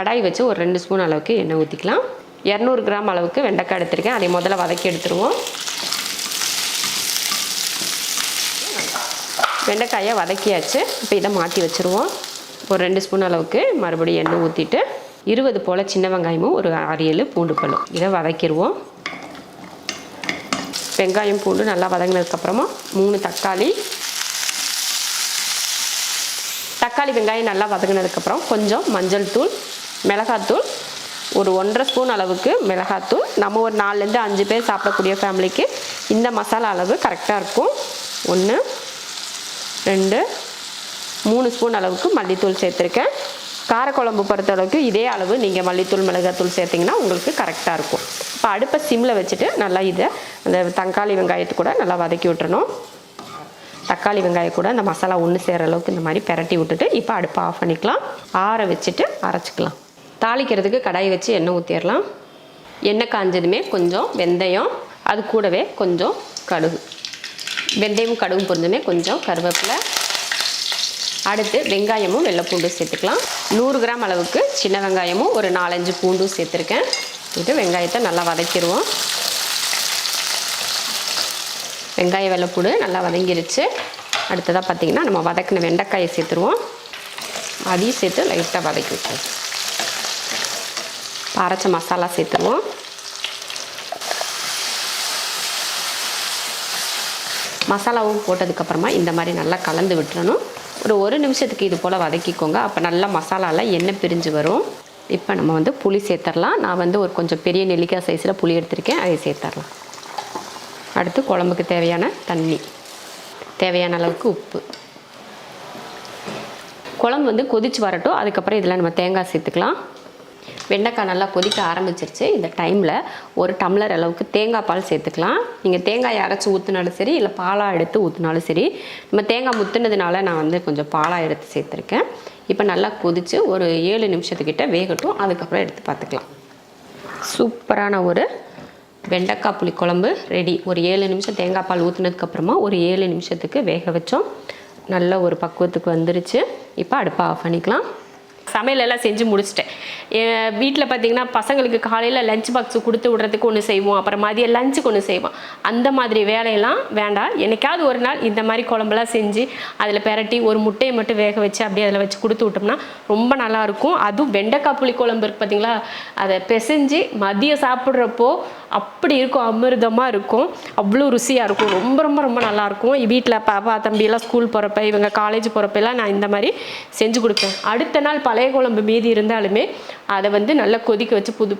கடாய் வச்சு ஒரு ரெண்டு ஸ்பூன் அளவுக்கு எண்ணெய் ஊற்றிக்கலாம் இரநூறு கிராம் அளவுக்கு வெண்டைக்காய் எடுத்திருக்கேன். அதை முதல்ல வதக்கி எடுத்துருவோம். வெண்டைக்காயை வதக்கியாச்சு. இப்போ இதை மாற்றி வச்சுருவோம். ஒரு ரெண்டு ஸ்பூன் அளவுக்கு மறுபடியும் எண்ணெய் ஊற்றிட்டு இருபது போல் சின்ன வெங்காயமும் ஒரு ஆறு ஏழு பூண்டு பழம். இதை வதக்கிடுவோம் வெங்காயம் பூண்டு நல்லா வதங்கினதுக்கப்புறமா மூணு தக்காளி. தக்காளி வெங்காயம் நல்லா வதங்கினதுக்கப்புறம் கொஞ்சம் மஞ்சள் தூள். மிளகாத்தூள் ஒரு ஒன்றரை ஸ்பூன் அளவுக்கு மிளகாத்தூள். நம்ம ஒரு நாலுலேருந்து அஞ்சு பேர் சாப்பிடக்கூடிய ஃபேமிலிக்கு இந்த மசாலா அளவு கரெக்டாக இருக்கும். ஒன்று ரெண்டு மூணு ஸ்பூன் அளவுக்கு மல்லித்தூள் சேர்த்துருக்கேன். காரக்குழம்பு பொறுத்த அளவுக்கு இதே அளவு நீங்கள் மல்லித்தூள் மிளகாத்தூள் சேர்த்திங்கன்னா உங்களுக்கு கரெக்டாக இருக்கும். இப்போ அடுப்பை சிம்மில் வச்சுட்டு நல்லா இதை அந்த தக்காளி வெங்காயத்தை கூட நல்லா வதக்கி விட்டுறணும். தக்காளி வெங்காயம் கூட அந்த மசாலா ஒன்று சேர அளவுக்கு இந்த மாதிரி பெரட்டி விட்டுட்டு இப்போ அடுப்பை ஆஃப் பண்ணிக்கலாம். ஆற வச்சுட்டு அரைச்சிக்கலாம். தாளிக்கிறதுக்கு கடாய் வச்சு எண்ணெய் ஊற்றிடலாம் எண்ணெய் காஞ்சதுமே கொஞ்சம் வெந்தயம் அது கூடவே கொஞ்சம் கடுகு. வெந்தயமும் கடுகும் பொருந்துமே கொஞ்சம் கருவேப்பிலை. அடுத்து வெங்காயமும் வெள்ளைப்பூண்டும் சேர்த்துக்கலாம். நூறு கிராம் அளவுக்கு சின்ன வெங்காயமும் ஒரு நாலஞ்சு பூண்டும் சேர்த்துருக்கேன். இது வெங்காயத்தை நல்லா வதக்கிடுவோம் வெங்காய வெள்ளைப்பூடு நல்லா வதங்கிருச்சு. அடுத்ததாக பார்த்திங்கன்னா நம்ம வதக்கின வெண்டைக்காயை சேர்த்துருவோம். அதையும் சேர்த்து லைட்டாக வதக்கி விட்டுருவோம் அரைச்ச மசாலா சேர்த்துருவோம். மசாலாவும் போட்டதுக்கப்புறமா இந்த மாதிரி நல்லா கலந்து விட்டுறணும். ஒரு ஒரு நிமிஷத்துக்கு இது போல் வதக்கிக்கோங்க. அப்போ நல்லா மசாலாவில் எண்ணெய் பிரிஞ்சு வரும். இப்போ நம்ம வந்து புளி சேர்த்துடலாம் நான் வந்து ஒரு கொஞ்சம் பெரிய நெல்லிக்காய் சைஸில் புளி எடுத்திருக்கேன். அதை சேர்த்துடலாம் அடுத்து குழம்புக்கு தேவையான தண்ணி. தேவையான அளவுக்கு உப்பு. குழம்பு வந்து கொதிச்சு வரட்டும். அதுக்கப்புறம் இதில் நம்ம தேங்காய் சேர்த்துக்கலாம். வெண்டைக்காய் நல்லா கொதிக்க ஆரம்பிச்சிருச்சு. இந்த டைமில் ஒரு டம்ளர் அளவுக்கு தேங்காய் பால் சேர்த்துக்கலாம். நீங்கள் தேங்காய் அரைச்சி ஊற்றினாலும் சரி இல்லை பாலாக எடுத்து ஊற்றினாலும் சரி நம்ம தேங்காய் முத்துனதுனால நான் வந்து கொஞ்சம் பாலாக எடுத்து சேர்த்துருக்கேன். இப்போ நல்லா கொதித்து ஒரு ஏழு நிமிஷத்துக்கிட்ட வேகட்டும். அதுக்கப்புறம் எடுத்து பார்த்துக்கலாம். சூப்பரான ஒரு வெண்டைக்காய் புளி குழம்பு ரெடி. ஒரு ஏழு நிமிஷம் தேங்காய் பால் ஊற்றினதுக்கப்புறமா ஒரு ஏழு நிமிஷத்துக்கு வேக வச்சோம். நல்ல ஒரு பக்குவத்துக்கு வந்துருச்சு. இப்போ அடுப்பை ஆஃப் பண்ணிக்கலாம். சமையல் எல்லாம் செஞ்சு முடிச்சிட்டேன். என் வீட்டில் பார்த்தீங்கன்னா பசங்களுக்கு காலையில் லஞ்ச் பாக்ஸ் கொடுத்து விட்றதுக்கு ஒன்று செய்வோம். அப்புறம் மதியம் லஞ்சுக்கு ஒன்று செய்வோம். அந்த மாதிரி வேலையெல்லாம் வேண்டாம். என்னைக்காவது ஒரு நாள் இந்த மாதிரி குழம்புலாம் செஞ்சு அதில் பெரட்டி ஒரு முட்டையை மட்டும் வேக வச்சு அப்படியே அதில் வச்சு கொடுத்து விட்டோம்னா ரொம்ப நல்லாயிருக்கும் அதுவும் வெண்டைக்காய் புளி குழம்பு இருக்குது பார்த்தீங்களா அதை பிசைஞ்சு மதியம் சாப்பிட்றப்போ அப்படி இருக்கும் அமிர்தமாக இருக்கும். அவ்வளோ ருசியாக இருக்கும். ரொம்ப ரொம்ப ரொம்ப நல்லாயிருக்கும் வீட்டில் பாப்பா தம்பியெல்லாம் ஸ்கூல் போகிறப்ப இவங்க காலேஜ் போகிறப்பெல்லாம் நான் இந்த மாதிரி செஞ்சு கொடுப்பேன். அடுத்த நாள் பழைய குழம்பு மீதி இருந்தாலுமே அதை வந்து நல்லா கொதிக்க வச்சு புது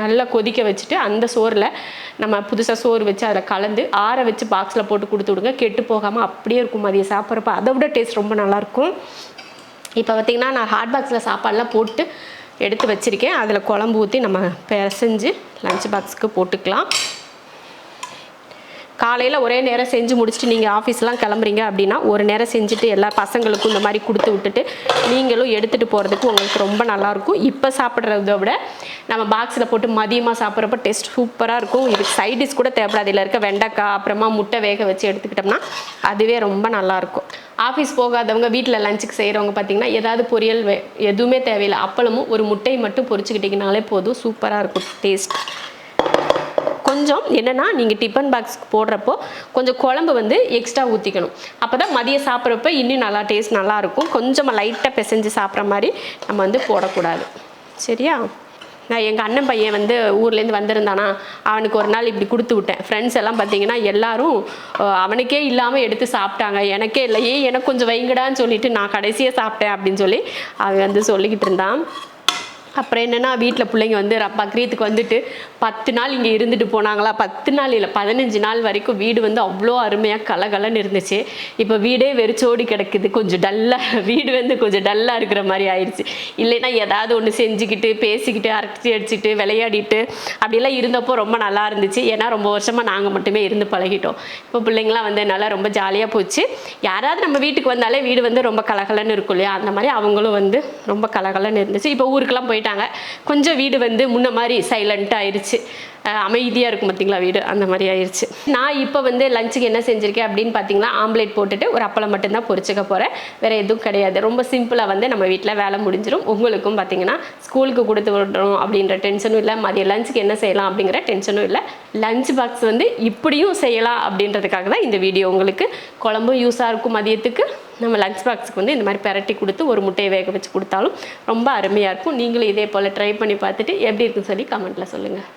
நல்லா கொதிக்க வச்சுட்டு அந்த சோறில் நம்ம புதுசாக சோறு வச்சு அதில் கலந்து ஆற வச்சு பாக்ஸில் போட்டு கொடுத்து விடுங்க. கெட்டு போகாமல் அப்படியே இருக்கும் மதியம் சாப்பிட்றப்ப. அதை விட டேஸ்ட் ரொம்ப நல்லாயிருக்கும் இப்போ பார்த்திங்கன்னா நான் ஹாட் பாக்ஸில் சாப்பாடெலாம் போட்டு எடுத்து வச்சுருக்கேன். அதில் குழம்பு ஊற்றி நம்ம பிசைஞ்சு லஞ்ச் பாக்ஸுக்கு போட்டுக்கலாம். காலையில் ஒரே நேரம் செஞ்சு முடிச்சுட்டு நீங்கள் ஆஃபீஸ்லாம் கிளம்புறீங்க அப்படின்னா ஒரு நேரம் செஞ்சுட்டு எல்லா பசங்களுக்கும் இந்த மாதிரி கொடுத்து விட்டுட்டு நீங்களும் எடுத்துகிட்டு போகிறதுக்கு உங்களுக்கு ரொம்ப நல்லாயிருக்கும் இப்போ சாப்பிட்றத விட நம்ம பாக்ஸில் போட்டு மதியமாக சாப்பிட்றப்ப டேஸ்ட் சூப்பராக இருக்கும். இதுக்கு சைட் டிஷ் கூட தேவைப்படாது. இதில் இருக்க வெண்டைக்காய் அப்புறமா முட்டை வேக வச்சு எடுத்துக்கிட்டோம்னா அதுவே ரொம்ப நல்லாயிருக்கும் ஆஃபீஸ் போகாதவங்க வீட்டில் லஞ்சுக்கு செய்கிறவங்க பார்த்தீங்கன்னா ஏதாவது பொரியல் வே எதுவுமே தேவையில்லை. அப்பளமும் ஒரு முட்டை மட்டும் பொரிச்சுக்கிட்டிங்கனாலே போதும். சூப்பராக இருக்கும் டேஸ்ட் கொஞ்சம் என்னென்னா நீங்கள் டிஃபன் பாக்ஸ்க்கு போடுறப்போ கொஞ்சம் குழம்பு வந்து எக்ஸ்ட்ரா ஊற்றிக்கணும் அப்போ தான் மதியம் சாப்பிட்றப்ப இன்னும் நல்லா டேஸ்ட் நல்லாயிருக்கும் கொஞ்சமாக லைட்டாக பிசைஞ்சு சாப்பிட்ற மாதிரி நம்ம வந்து போடக்கூடாது. சரியா? நான் எங்கள் அண்ணன் பையன் வந்து ஊர்லேருந்து வந்திருந்தானா அவனுக்கு ஒரு நாள் இப்படி கொடுத்து விட்டேன். ஃப்ரெண்ட்ஸ் எல்லாம் பார்த்தீங்கன்னா எல்லாரும் அவனுக்கே இல்லாமல் எடுத்து சாப்பிட்டாங்க. எனக்கே இல்லை. ஏன் எனக்கு கொஞ்சம் வைங்கடான்னு சொல்லிட்டு நான் கடைசியாக சாப்பிட்டேன் அப்படின்னு சொல்லி அவன் வந்து சொல்லிக்கிட்டு இருந்தான். அப்புறம் என்னென்னா வீட்டில் பிள்ளைங்க வந்து ர- பக்ரீத்துக்கு வந்துட்டு பத்து நாள் இங்கே இருந்துட்டு போனாங்களா? பத்து நாள் இல்லை பதினஞ்சு நாள் வரைக்கும் வீடு வந்து அவ்வளோ அருமையாக கலகலன்னு இருந்துச்சு. இப்போ வீடே வெறிச்சோடி கிடக்குது. கொஞ்சம் டல்லாக வீடு வந்து கொஞ்சம் டல்லாக இருக்கிற மாதிரி ஆயிடுச்சு இல்லைன்னா ஏதாவது ஒன்று செஞ்சுக்கிட்டு பேசிக்கிட்டு அரட்டி அடிச்சுட்டு விளையாடிட்டு அப்படிலாம் இருந்தப்போ ரொம்ப நல்லா இருந்துச்சு. ஏன்னா ரொம்ப வருஷமாக நாங்கள் மட்டுமே இருந்து பழகிட்டோம். இப்போ பிள்ளைங்களாம் வந்து நல்லா ரொம்ப ஜாலியாக போச்சு. யாராவது நம்ம வீட்டுக்கு வந்தாலே வீடு வந்து ரொம்ப கலகலன்னு இருக்கும் இல்லையா? அந்த மாதிரி அவங்களும் வந்து ரொம்ப கலகலன்னு இருந்துச்சு. இப்போ ஊருக்கெல்லாம் போய் போயிட்டாங்க. கொஞ்சம் வீடு வந்து முன்ன மாதிரி சைலண்ட் ஆயிடுச்சு அமைதியாக இருக்கும் பார்த்தீங்களா வீடு? அந்த மாதிரி ஆயிடுச்சு நான் இப்போ வந்து லஞ்சுக்கு என்ன செஞ்சுருக்கேன் அப்படின்னு பார்த்தீங்கன்னா ஆம்லேட் போட்டுட்டு ஒரு அப்பளம் மட்டும்தான் பொறிச்சிக்க போகிறேன் வேறு எதுவும் கிடையாது. ரொம்ப சிம்பிளாக வந்து நம்ம வீட்டில் வேலை முடிஞ்சிடும் உங்களுக்கும் பார்த்தீங்கன்னா ஸ்கூலுக்கு கொடுத்து விடுறோம் அப்படின்ற டென்ஷனும் இல்லை. மதிய லஞ்சுக்கு என்ன செய்யலாம் அப்படிங்கிற டென்ஷனும் இல்லை. லஞ்ச் பாக்ஸ் வந்து இப்படியும் செய்யலாம் அப்படின்றதுக்காக தான் இந்த வீடியோ உங்களுக்கு. குழம்பும் யூஸாக இருக்கும் மதியத்துக்கு. நம்ம லஞ்ச் பாக்ஸுக்கு வந்து இந்த மாதிரி பெரட்டி கொடுத்து ஒரு முட்டையை வேக வச்சு கொடுத்தாலும் ரொம்ப அருமையாக இருக்கும். நீங்களும் இதே போல் ட்ரை பண்ணி பார்த்துட்டு எப்படி இருக்குன்னு சொல்லி கமெண்ட்டில் சொல்லுங்கள்